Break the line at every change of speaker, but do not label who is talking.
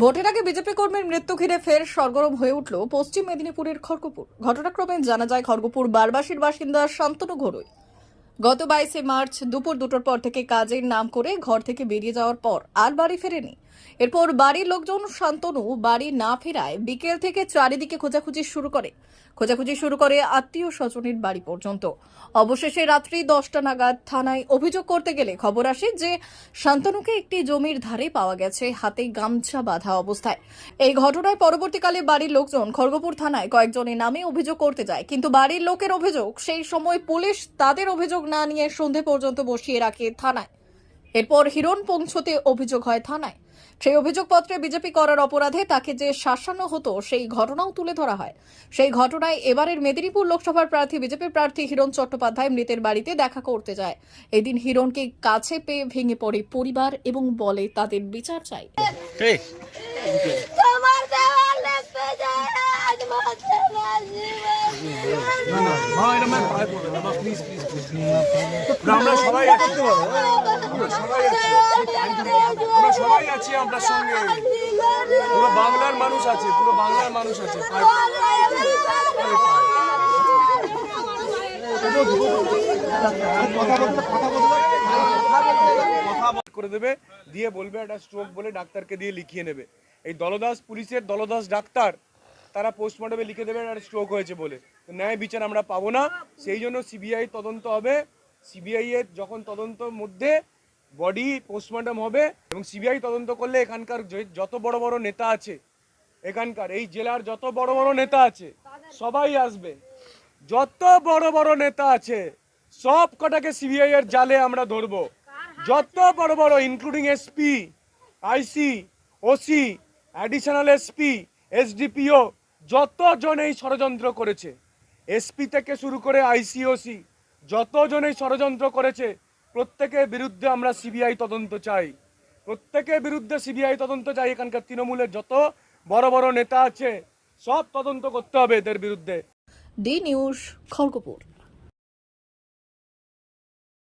ভোটের আগে বিজেপি কর্মীর মৃত্যু ঘিরে ফের সরগরম হয়ে উঠল পশ্চিম মেদিনীপুরের খড়গপুর। ঘটনাক্রমে জানা যায়, খড়গপুর বারবাসীর বাসিন্দা শান্তনু ঘোরই। গত বাইশে মার্চ দুপুর দুটোর পর থেকে কাজের নাম করে ঘর থেকে বেরিয়ে যাওয়ার পর আর বাড়ি ফেরেনি। এরপর বাড়ির লোকজন শান্তনু বাড়ি না ফেরায় বিকেল থেকে চারিদিকে খোঁজাখুঁজি শুরু করে। খোঁজাখুঁজি শুরু করে আত্মীয় স্বজনের বাড়ি পর্যন্ত। অবশেষে রাত্রি দশটা নাগাদ থানায় অভিযোগ করতে গেলে খবর আসে যে শান্তনুকে একটি জমির ধারে পাওয়া গেছে হাতে গামছা বাঁধা অবস্থায়। এই ঘটনায় পরবর্তীকালে বাড়ির লোকজন খড়গপুর থানায় কয়েকজনের নামে অভিযোগ করতে যায়। কিন্তু বাড়ির লোকের অভিযোগ, সেই সময় পুলিশ তাদের অভিযোগ না নিয়ে সন্ধে পর্যন্ত বসিয়ে রাখে থানায়। এরপর হিরণ পৌঁছতে অভিযোগ হয় থানায়। সেই অভিযোগপত্রে বিজেপি করার অপরাধে তাকে যে শাসানো হতো সেই ঘটনাও তুলে ধরা হয়। সেই ঘটনায় এবারের মেদিনীপুর লোকসভার প্রার্থী বিজেপি প্রার্থী হিরণ চট্টোপাধ্যায় মৃতের বাড়িতে দেখা করতে যায়। এদিন হিরণকে কাছে পেয়ে ভেঙে পড়ে পরিবার এবং বলে তাদের বিচার চাই।
তোমার
আমরা সবাই আছি আমরা সবাই আছি আপনার সঙ্গে পুরো বাংলার মানুষ আছে পুরো বাংলার মানুষ আছে কথা করে দেবে, দিয়ে বলবে একটা স্ট্রোক বলে ডাক্তারকে দিয়ে লিখিয়ে নেবে। এই দলদাস পুলিশের দলদাস ডাক্তার তারা পোস্টমর্টমে লিখে দেবে একটা স্ট্রোক হয়েছে বলে। ন্যায় বিচার আমরা পাবো না। সেই জন্য সিবিআই তদন্ত হবে। সিবিআই এর যখন তদন্তর মধ্যে বডি পোস্টমর্টম হবে এবং সিবিআই তদন্ত করলে এখানকার যত বড় বড় নেতা আছে, এখানকার এই জেলার যত বড় বড় নেতা আছে, সবাই আসবে। যত বড় বড় নেতা আছে, সব কটাকে সিবিআই এর জালে আমরা ধরবো। যত বড় বড় including SP IC OC additional SP SDPO যতজন এই ষড়যন্ত্র করেছে, এসপি থেকে শুরু করে আইসিওসি, যতজন এই ষড়যন্ত্র করেছে, প্রত্যেকের বিরুদ্ধে আমরা সিবিআই তদন্ত চাই। প্রত্যেকের বিরুদ্ধে সিবিআই তদন্ত চাই, এখানকার তৃণমূলের যত বড় বড় নেতা আছে, সব তদন্ত করতে হবে এদের বিরুদ্ধে।
D news Kharagpur.